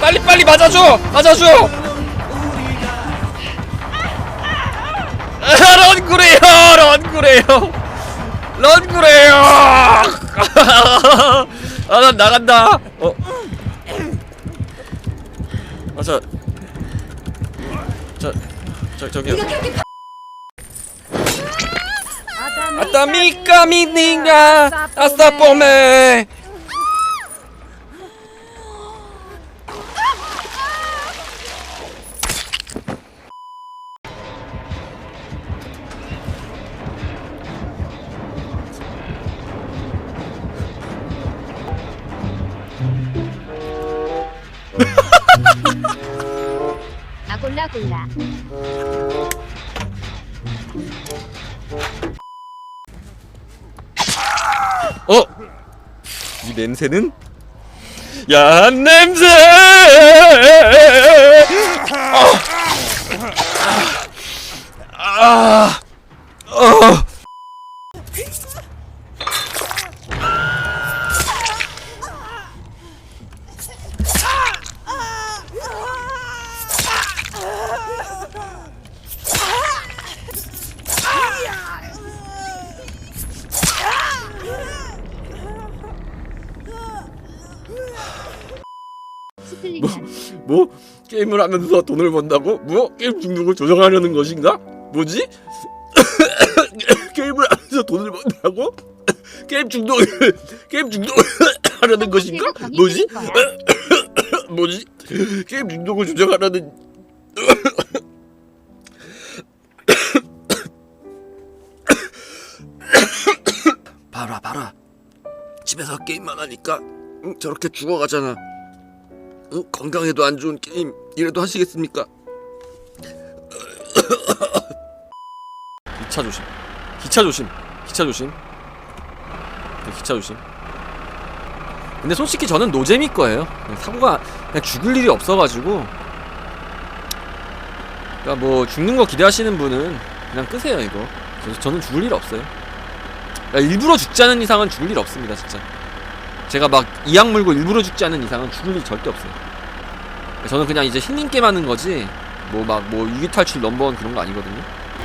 빨리 빨리 맞아줘! 맞아줘! 아, 런구래요! 런구래요! 런구래요! 아난 나간다! 어. 아, 저, 저, 저, 저기요. 아따 미까 미니가 아싸 뽀메. 골라 골라. 어? 이 냄새는? 야 냄새! 아, 아, 어. 게임을 하면서 돈을 번다고? 뭐 게임 중독을 조정하려는 것인가? 뭐지? 게임을 하면서 돈을 번다고? 게임 중독을 게임 중독을 하려는 것인가? 뭐지? 뭐지? 게임 중독을 조정하려는 봐라 봐라 집에서 게임만 하니까 응, 저렇게 죽어가잖아 응, 건강에도 안 좋은 게임 이래도 하시겠습니까? 기차 조심. 기차 조심. 기차 조심. 네, 기차 조심. 근데 솔직히 저는 노잼일 거예요. 그냥 사고가 그냥 죽을 일이 없어가지고. 그러니까 뭐 죽는 거 기대하시는 분은 그냥 끄세요 이거. 저는 죽을 일 없어요. 그러니까 일부러 죽지 않은 이상은 죽을 일 없습니다 진짜 제가 막 이악 물고 일부러 죽지 않은 이상은 죽을 일 절대 없어요. 저는 그냥 이제 힐링 게임 하는 거지 뭐 막뭐 위기 탈출 넘버원 그런 거 아니거든요.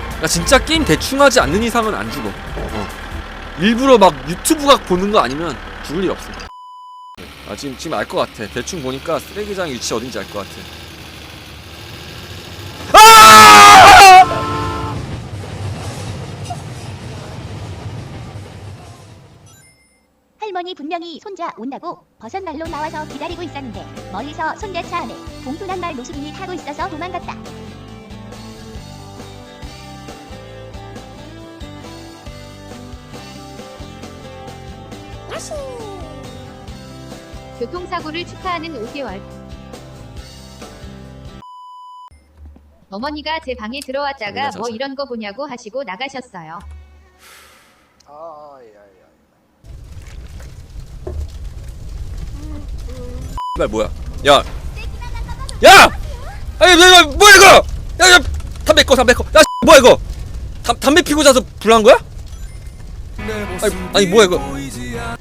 그러니까 진짜 게임 대충 하지 않는 이상은 안 죽어. 어. 일부러 막 유튜브 각 보는 거 아니면 죽을 일 없어 아 지금 지금 알 것 같아. 대충 보니까 쓰레기장 위치 어딘지 알 것 같아 손자 온다고 버섯날로 나와서 기다리고 있었는데 멀리서 손자 차 안에 봉투난 말 노숙인이 타고 있어서 도망갔다. 교통사고를 축하하는 5개월. 어머니가 제 방에 들어왔다가 뭐. 이런 거 보냐고 하시고 나가셨어요. 말 뭐야? 야! 야! 아니 내가 뭐야 이거! 야 야 담배 꺼 담배 꺼야 뭐야 이거? 담, 담배 피고 자서 불난 거야? 아니, 아니 뭐야 이거?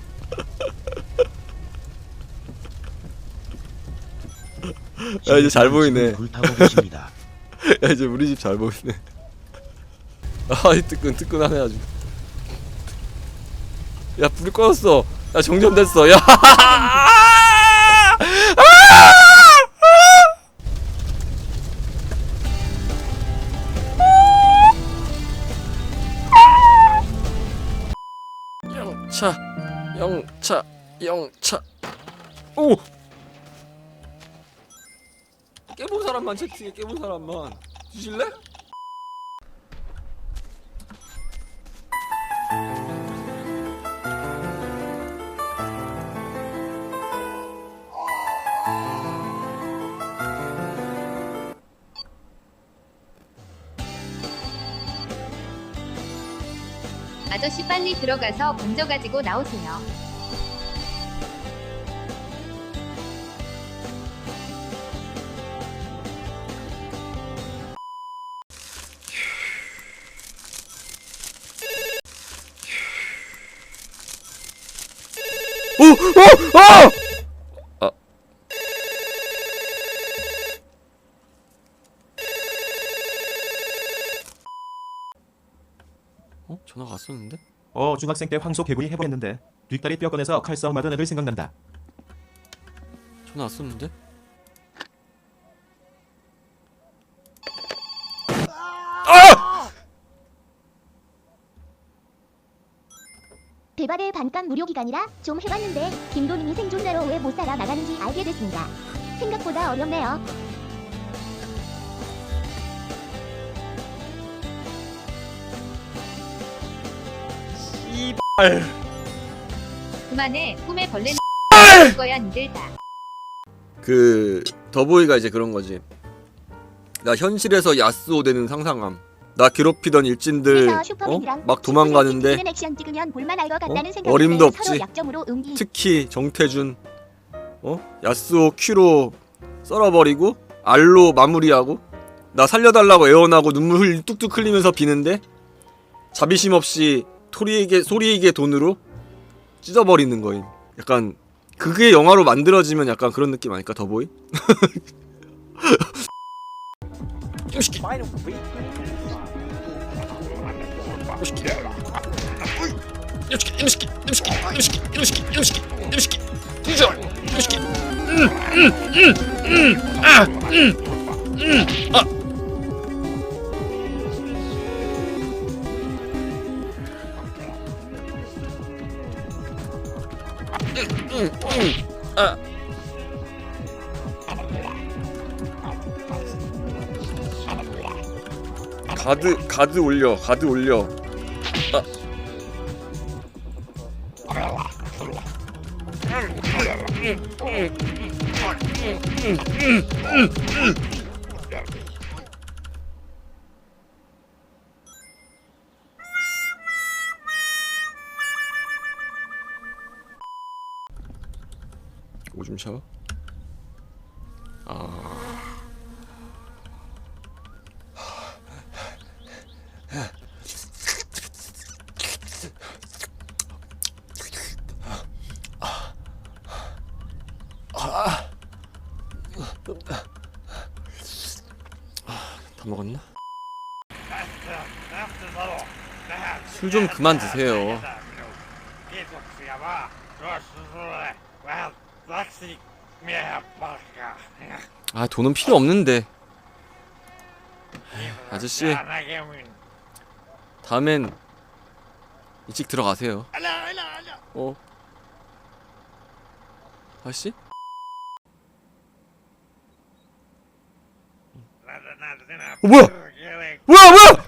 야 이제 잘 보이네. 불타고 계십니다. 야 이제 우리 집 잘 보이네. 아이 뜨끈 뜨끈하네 아주. 야 불이 꺼졌어. 야 정전됐어. 야 영차 오 깨본 사람만 채팅해 깨본 사람만 주실래? 아저씨 빨리 들어가서 건져 가지고 나오세요. 어! 어! 어! 아. 어? 전화가 왔었는데? 어 중학생 때 황소 개구리 해보했는데 뒷다리 뼈 꺼내서 칼싸움 하던 애들 생각난다 전화 왔었는데? 대발의 반값 무료 기간이라 좀 해봤는데 김도님이 생존자로 왜 못 살아 나가는지 알게 됐습니다. 생각보다 어렵네요. 이발. 그만해. 꿈에 벌레 는 거야 니들 다. 그 더보이가 이제 그런 거지. 나 현실에서 야스오 되는 상상함 나 괴롭히던 일진들 어? 막 도망가는데 어? 어림도 없지. 특히 정태준 어? 야스오 큐로 썰어버리고 알로 마무리하고 나 살려달라고 애원하고 눈물 흘- 뚝뚝 흘리면서 비는데 자비심 없이 소리에게 소리에게 돈으로 찢어버리는 거임 약간 그게 영화로 만들어지면 약간 그런 느낌 아닐까 더보이? 이놈 새끼. 이놈 새끼, 이놈 새끼, 이놈 새끼, 이놈 새끼, 이놈 새끼, 이놈 새끼, 이놈 새끼, 구절, 이놈 새끼. 음, 음, 음, 음, 아, 음, 음, 아. 음, 음, 아. 가드 가드 올려 가드 올려 오줌 샤워? 아. 다 먹었나? 술 좀 그만 드세요. 아 돈은 필요 없는데 아저씨. 다음엔 일찍 들어가세요. 어? 아저씨? 어, 뭐야? 뭐야 뭐야!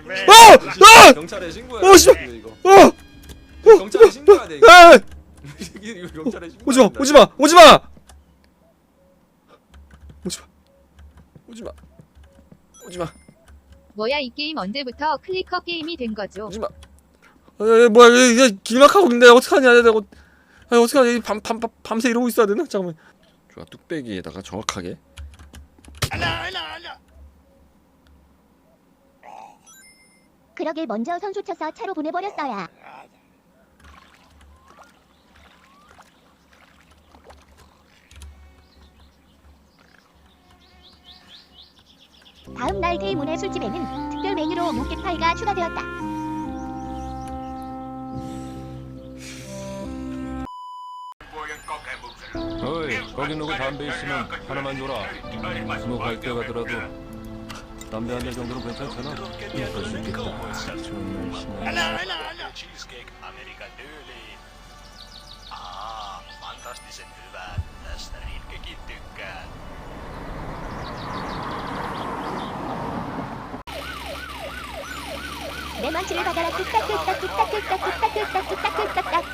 아! 아! 경찰에 신고해야 어, 씨! 돼 이거 어! 경찰에 신고해야 돼 이거 아! 이거 경찰에 신고 오지마 오지마 오지마! 오지마 오지마 오지마 뭐야 이 게임 언제부터 클리커 게임이 된 거죠 오지마 아, 야, 뭐야 얘, 얘 길막하고 있는데 어떡하냐 내가 아 어떡하냐 밤, 밤, 밤, 밤새 이러고 있어야 되나? 잠깐만 좋아 뚝배기에다가 정확하게 Älä, älä, älä. 그러게 먼저 선수 쳐서 차로 보내버렸어야. 다음 날 게임문의 술집에는 특별 메뉴로 육개파이가 추가되었다. 어이 거기 누구 담배 있으면 하나만 줘라 뭐갈때 가더라도 담배 한 대 정도는 괜찮잖아 그럴 수 있겠다 좋은 날씨네 Älä, älä, älä. Cheesecake Amerikan tyyliin. Aa, fantastisen hyvä. Tästä Ritkekin tykkää. 내 망치를 받아라 뚝딱뚝딱 뚝딱뚝딱 뚝딱뚝딱 뚝딱뚝딱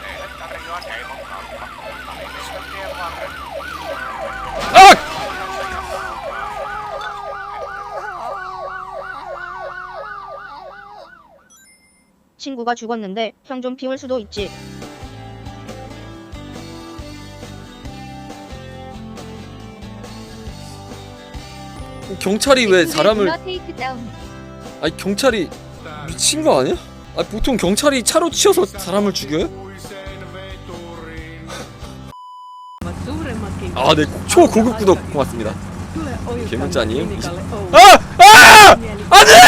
친구가 죽었는데 형 좀 피울 수도 있지. 경찰이 왜 사람을 아니 경찰이 미친 거 아니야? 아 보통 경찰이 차로 치여서 사람을 죽여요? 아, 네, 초고급 구독 고맙습니다. 개문자님. 아! 아! 안 돼!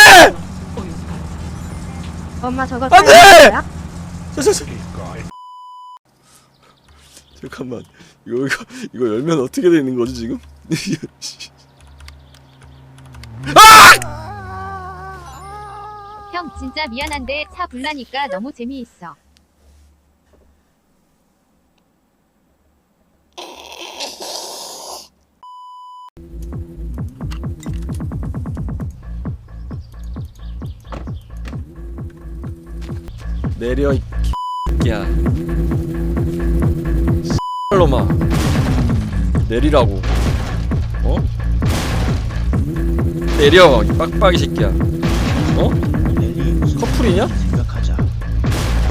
엄마 저거 안 돼! 거야? 저, 저, 저. 잠깐만 이거 이거 이거 열면 어떻게 되는 거지 지금? 형 진짜 미안한데 차 불나니까 너무 재미있어. 내려 이 X야 놈아 내리라고 어? 내려 이 빡빡이 새끼야 어? 커플이냐?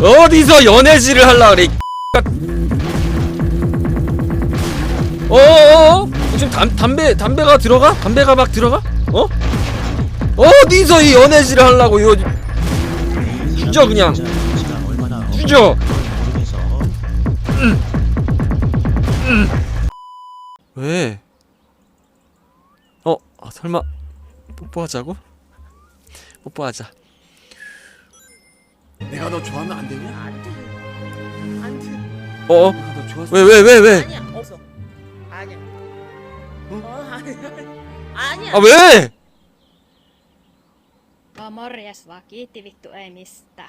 어디서 연애질을 할라 그래 이 어어어 지금 담, 담배 담배가 들어가? 담배가 막 들어가? 어? 어디서 이 연애질을 하려고 이거 죽여 그냥 음. 음. 왜? 어? 아, 설마 뽀뽀하자고? 뽀뽀하자 내가 너 좋아하면 안 되냐? 어? 내가 너 좋아서 왜 왜 왜 왜? 아니야 없어 아니야 어 아니야 아니야 아 왜? 어 morjes vaan kiitti vittu ei mistä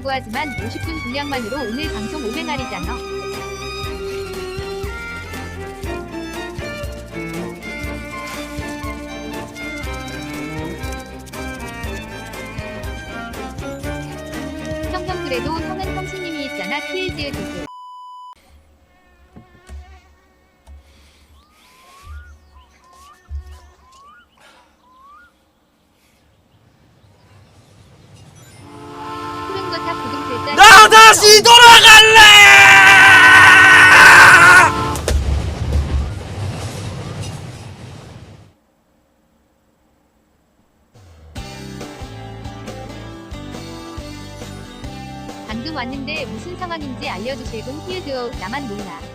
노잼이라고 하지만 50분 분량만으로 오늘 방송 500알이잖아. 형형 그래도 형은 형수님이 있잖아 키즈 두고. 왔는데 무슨 상황인지 알려주실 분 히읗 나만 몰라.